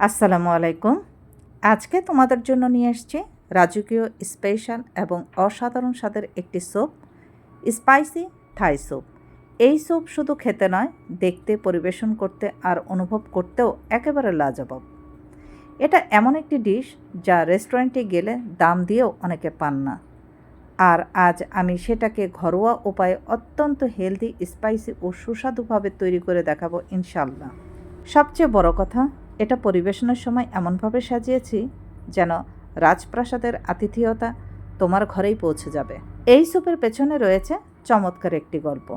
আসসালামু আলাইকুম। আজকে তোমাদের জন্য নিয়ে এসছি রাজকীয় স্পেশাল এবং অসাধারণ স্বাদের একটি স্যুপ, স্পাইসি থাই স্যুপ। এই স্যুপ শুধু খেতে নয়, দেখতে, পরিবেশন করতে আর অনুভব করতেও একেবারে লাজবাব। এটা এমন একটি ডিশ যা রেস্টুরেন্টে গেলে দাম দিয়েও অনেকে পান না। আর আজ আমি সেটাকে ঘরোয়া উপায়ে অত্যন্ত হেলদি, স্পাইসি ও সুস্বাদুভাবে তৈরি করে দেখাবো ইনশাল্লাহ সবচেয়ে বড় কথা এটা পরিবেশনের সময় এমনভাবে সাজিয়েছি যেন রাজপ্রাসাদের আতিথেয়তা তোমার ঘরেই পৌঁছে যাবে। এই স্যুপের পেছনে রয়েছে চমৎকার একটি গল্প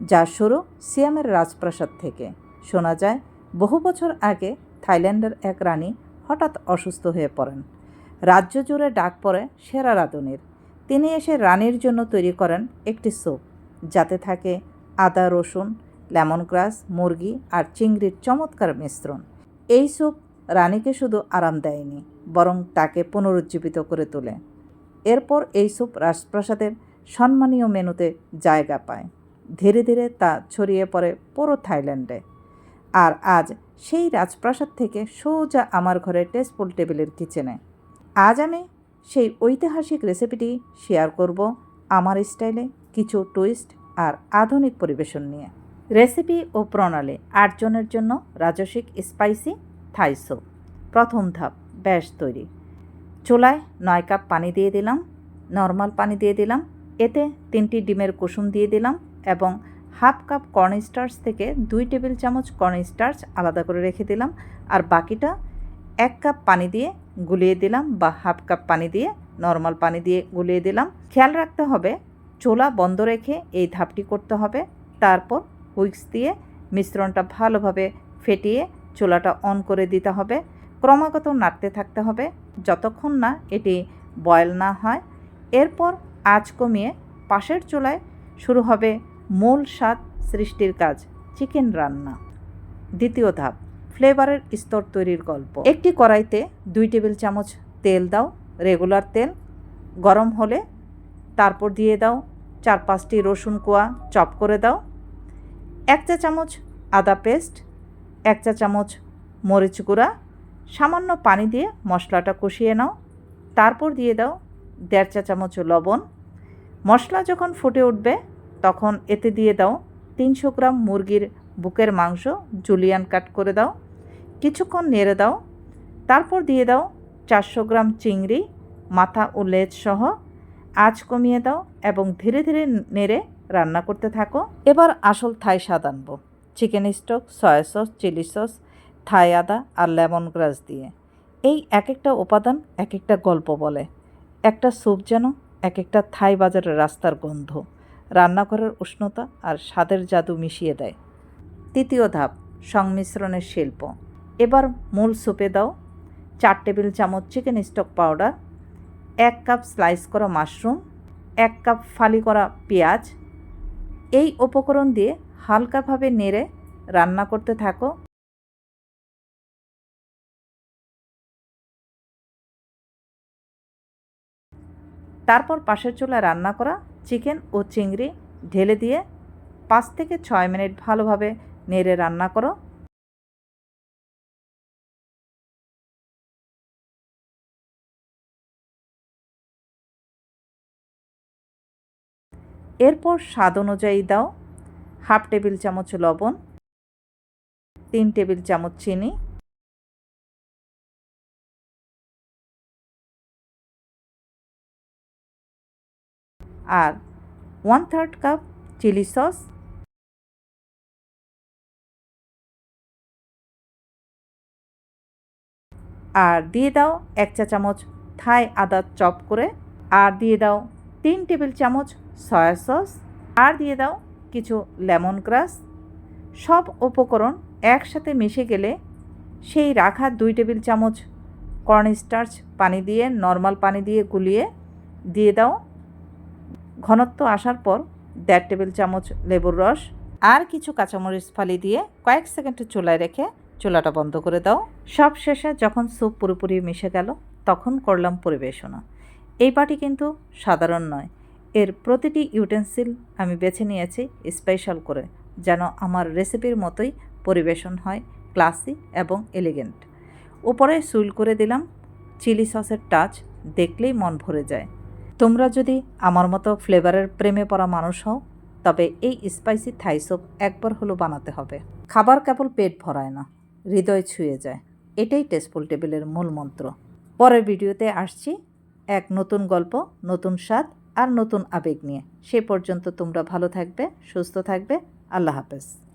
যা শুরু সিয়ামের রাজপ্রাসাদ থেকে। শোনা যায়, বহু বছর আগে থাইল্যান্ডের এক রানী হঠাৎ অসুস্থ হয়ে পড়েন। রাজ্য জুড়ে ডাক পড়ে সেরা রাঁধুনির। তিনি এসে রানীর জন্য তৈরি করেন একটি স্যুপ, যাতে থাকে আদা, রসুন, লেমন গ্রাস, মুরগি আর চিংড়ির চমৎকার মিশ্রণ। এই স্যুপ রানীকে শুধু আরাম দেয়নি, বরং তাকে পুনরুজ্জীবিত করে তোলে। এরপর এই স্যুপ রাজপ্রাসাদের সম্মানীয় মেনুতে জায়গা পায়। ধীরে ধীরে তা ছড়িয়ে পড়ে পুরো থাইল্যান্ডে। আর আজ সেই রাজপ্রাসাদ থেকে সোজা আমার ঘরের টেস্টফুল টেবিলের কিচেনে। আজ আমি সেই ঐতিহাসিক রেসিপিটি শেয়ার করব আমার স্টাইলে কিছু টুইস্ট আর আধুনিক পরিবেশন নিয়ে। রেসিপি ও প্রণালী আটজনের জন্য রাজসিক স্পাইসি থাই স্যুপ প্রথম ধাপ, ব্যাস তৈরি। চুলায় নয় কাপ পানি দিয়ে দিলাম, নর্মাল পানি দিয়ে দিলাম, এতে তিনটি ডিমের কুসুম দিয়ে দিলাম এবং হাফ কাপ কর্ন স্টার্চ থেকে দুই টেবিল চামচ কর্ন স্টার্চ আলাদা করে রেখে দিলাম আর বাকিটা এক কাপ পানি দিয়ে গুলিয়ে দিলাম বা হাফ কাপ পানি দিয়ে নর্মাল পানি দিয়ে গুলিয়ে দিলাম। খেয়াল রাখতে হবে, চোলা বন্ধ রেখে এই ধাপটি করতে হবে। তারপর হুইক্স দিয়ে মিশ্রণটা ভালোভাবে ফেটিয়ে চুলাটা অন করে দিতে হবে। ক্রমাগত নাড়তে থাকতে হবে। যতক্ষণ না এটি বয়েল না হয়, এরপর আঁচ কমিয়ে পাশের চুলায় শুরু হবে মূল স্বাদ সৃষ্টির কাজ, চিকেন রান্না। দ্বিতীয় ধাপ, ফ্লেভারের স্তর তৈরির গল্প। একটি কড়াইতে দুই টেবিল চামচ তেল দাও, রেগুলার তেল গরম হলে তারপর দিয়ে দাও চার পাঁচটি রসুন কোয়া, চপ করে দাও। এক চা চামচ আদা পেস্ট, এক চা চামচ মরিচ গুঁড়া, সামান্য পানি দিয়ে মশলাটা কষিয়ে নাও। তারপর দিয়ে দাও দেড় চা চামচ লবণ। মশলা যখন ফুটে উঠবে, তখন এতে দিয়ে দাও তিনশো গ্রাম মুরগির বুকের মাংস জুলিয়ান কাট করে দাও। কিছুক্ষণ নেড়ে দাও। তারপর দিয়ে দাও চারশো গ্রাম চিংড়ি, মাথা ও লেজ সহ। আঁচ কমিয়ে দাও এবং ধীরে ধীরে নেড়ে রান্না করতে থাকো। এবার আসল থাই স্বাদ আনব। Chicken stock soya sauce chilli sauce Thai আদা আর লেমন গ্রাস দিয়ে। এই এক একটা উপাদান এক একটা গল্প বলে। একটা স্যুপ যেন এক একটা থাই বাজারের রাস্তার গন্ধ। রান্নাঘরের উষ্ণতা আর স্বাদের জাদু মিশিয়ে দেয়। তৃতীয় ধাপ, সংমিশ্রণের শিল্প। এবার মূল স্যুপে দাও। চার টেবিল চামচ চিকেন স্টক পাউডার এক কাপ স্লাইস করা মাশরুম এক কাপ ফালি করা পেঁয়াজ এই উপকরণ দিয়ে হালকাভাবে নেড়ে রান্না করতে থাকো। তারপর পাশের চুলায় রান্না করা চিকেন ও চিংড়ি ঢেলে দিয়ে পাঁচ থেকে ছয় মিনিট ভালোভাবে নেড়ে রান্না করো। এরপর স্বাদ অনুযায়ী দাও। হাফ টেবিল চামচ লবণ, তিন টেবিল চামচ চিনি, আর one third cup chilli sauce. আর দিয়ে দাও এক চা চামচ থাই আদা চপ করে। আর দিয়ে দাও তিন টেবিল চামচ সয়া সস আর দিয়ে দাও কিছু লেমন গ্রাস সব উপকরণ একসাথে মিশে গেলে সেই রাখা দুই টেবিল চামচ কর্ন স্টার্চ পানি দিয়ে নর্মাল পানি দিয়ে গুলিয়ে দিয়ে দাও। ঘনত্ব আসার পর দেড় টেবিল চামচ লেবুর রস আর কিছু কাঁচামরিচ ফালি দিয়ে কয়েক সেকেন্ড চুলায় রেখে চুলাটা বন্ধ করে দাও। সব শেষে যখন স্যুপ পুরোপুরি মিশে গেল, তখন করলাম পরিবেশনা। এই বাটি কিন্তু সাধারণ নয়। এর প্রতিটি ইউটেন্সিল আমি বেছে নিয়েছি স্পেশাল করে, যেন আমার রেসিপির মতোই পরিবেশন হয়, ক্লাসি এবং এলিগেন্ট। উপরে সুইল করে দিলাম, চিলি সসের টাচ দেখলেই মন ভরে যায়। তোমরা যদি আমার মতো ফ্লেভারের প্রেমে পড়া মানুষ হও, তবে এই স্পাইসি থাই স্যুপ একবার হলো বানাতে হবে। খাবার কেবল পেট ভরায় না, হৃদয় ছুঁয়ে যায়। এটাই টেস্টফুল টেবিলের মূল মন্ত্র। পরের ভিডিওতে আসছি। এক নতুন গল্প, নতুন স্বাদ আর নতুন আবেগ নিয়ে। সে পর্যন্ত তোমরা ভালো থাকবে সুস্থ থাকবে। আল্লাহ হাফেজ।